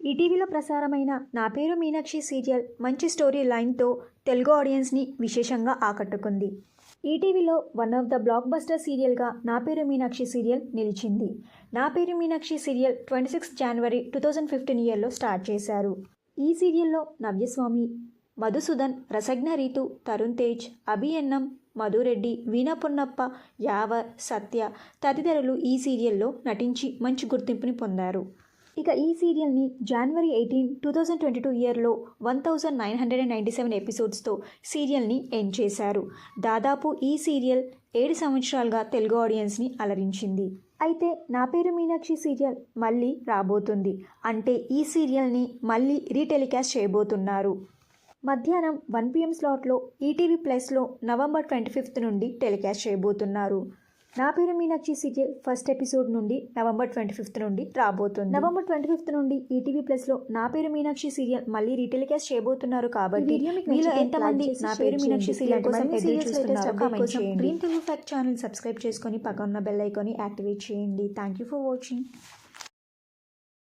ఈటీవీలో ప్రసారమైన నా పేరు మీనాక్షి సీరియల్ మంచి స్టోరీ లైన్తో తెలుగు ఆడియన్స్ని విశేషంగా ఆకట్టుకుంది. ఈటీవీలో one of the blockbuster సీరియల్గా నా పేరు మీనాక్షి సీరియల్ నిలిచింది. నా పేరు Meenakshi serial twenty six January two thousand fifteen ఇయర్లో స్టార్ట్ చేశారు. ఈ సీరియల్లో నవ్యస్వామి మధుసూదన్ రసజ్ఞ రీతు తరుణ్ తేజ్ అభియన్నం మధురెడ్డి వీణా పొన్నప్ప యావర్ సత్య తదితరులు ఈ సీరియల్లో నటించి మంచి గుర్తింపుని పొందారు. ఇక ఈ సీరియల్ని January eighteen two thousand twenty two ఇయర్లో one thousand nine hundred and ninety seven ఎపిసోడ్స్తో సీరియల్ని ఎండ్ చేశారు. దాదాపు ఈ సీరియల్ ఏడు సంవత్సరాలుగా తెలుగు ఆడియన్స్ని అలరించింది. అయితే నా పేరు మీనాక్షి సీరియల్ మళ్ళీ రాబోతుంది. అంటే ఈ సీరియల్ని మళ్ళీ రీటెలికాస్ట్ చేయబోతున్నారు. మధ్యాహ్నం వన్ పిఎం స్లాట్లో ఈటీవీ ప్లస్లో నవంబర్ ట్వంటీ ఫిఫ్త్ నుండి టెలికాస్ట్ చేయబోతున్నారు. నా పేరు మీనాక్షి సీరియల్ ఫస్ట్ ఎపిసోడ్ నుండి నవంబర్ ట్వంటీ ఫిఫ్త్ నుండి రాబోతుంది. నవంబర్ ట్వంటీ ఫిఫ్త్ నుండి ఈటీవీ ప్లస్లో నా పేరు మీనాక్షి సీరియల్ మళ్ళీ రీటెలికాస్ట్ చేయబోతున్నారు కాబట్టి మీలో ఎంతమంది నా పేరు మీనాక్షి. సీరియల్ కోసం green Telugu fact channel subscribe చేసుకొని పక్కన ఉన్న బెల్ ఐకాన్ని యాక్టివేట్ చేయండి. Thank you for watching